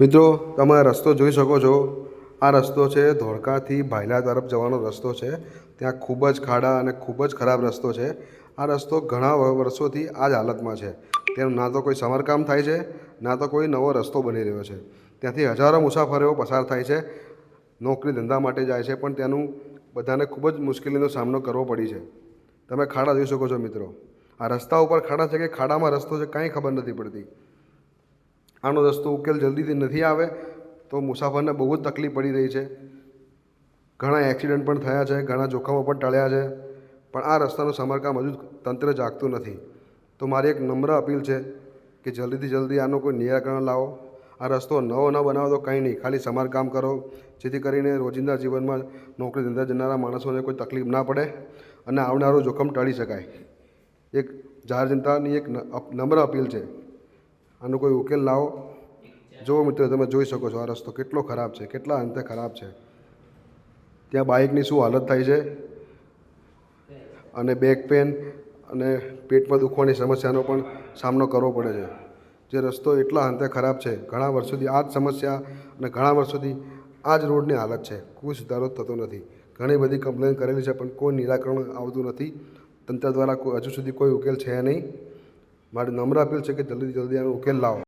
મિત્રો, તમે રસ્તો જોઈ શકો છો. આ રસ્તો છે ધોળકાથી ભાયલા તરફ જવાનો રસ્તો છે. ત્યાં ખૂબ જ ખાડા અને ખૂબ જ ખરાબ રસ્તો છે. આ રસ્તો ઘણા વર્ષોથી આ જ હાલતમાં છે. તેનું ના તો કોઈ સમારકામ થાય છે, ના તો કોઈ નવો રસ્તો બની રહ્યો છે. ત્યાંથી હજારો મુસાફરીઓ પસાર થાય છે, નોકરી ધંધા માટે જાય છે, પણ તેનું બધાને ખૂબ જ મુશ્કેલીનો સામનો કરવો પડી છે. તમે ખાડા જોઈ શકો છો મિત્રો. આ રસ્તા ઉપર ખાડા છે કે ખાડામાં રસ્તો છે, કાંઈ ખબર નથી પડતી. આનો રસ્તો ઉકેલ જલ્દીથી નથી આવે, તો મુસાફરને બહુ જ તકલીફ પડી રહી છે. ઘણા એક્સિડન્ટ પણ થયા છે, ઘણા જોખમો પણ ટળ્યા છે, પણ આ રસ્તાનું સમારકામ હજુ તંત્ર જાગતું નથી. તો મારી એક નમ્ર અપીલ છે કે જલ્દીથી જલ્દી આનું કોઈ નિરાકરણ લાવો. આ રસ્તો નવો ન બનાવો તો કંઈ નહીં, ખાલી સમારકામ કરો, જેથી કરીને રોજિંદા જીવનમાં નોકરી ધંધા જનારા માણસોને કોઈ તકલીફ ના પડે અને આવનારું જોખમ ટાળી શકાય. એક જાહેર જનતાની એક નમ્ર અપીલ છે. આનો કોઈ ઉકેલ લાવો. જુઓ મિત્રો, તમે જોઈ શકો છો આ રસ્તો કેટલો ખરાબ છે, કેટલા અંતે ખરાબ છે. ત્યાં બાઇકની શું હાલત થાય છે? અને બેક પેન અને પેટમાં દુખવાની સમસ્યાનો પણ સામનો કરવો પડે છે. જે રસ્તો એટલા અંતે ખરાબ છે, ઘણા વર્ષોથી આ જ સમસ્યા અને ઘણા વર્ષોથી આ જ રોડની હાલત છે. કોઈ સુધારો થતો નથી. ઘણી બધી કમ્પ્લેન કરેલી છે, પણ કોઈ નિરાકરણ આવતું નથી. તંત્ર દ્વારા કોઈ હજુ સુધી કોઈ ઉકેલ છે નહીં. મારી નમ્ર અપીલ છે કે જલ્દી જલ્દી આનો ઉકેલ લાવો.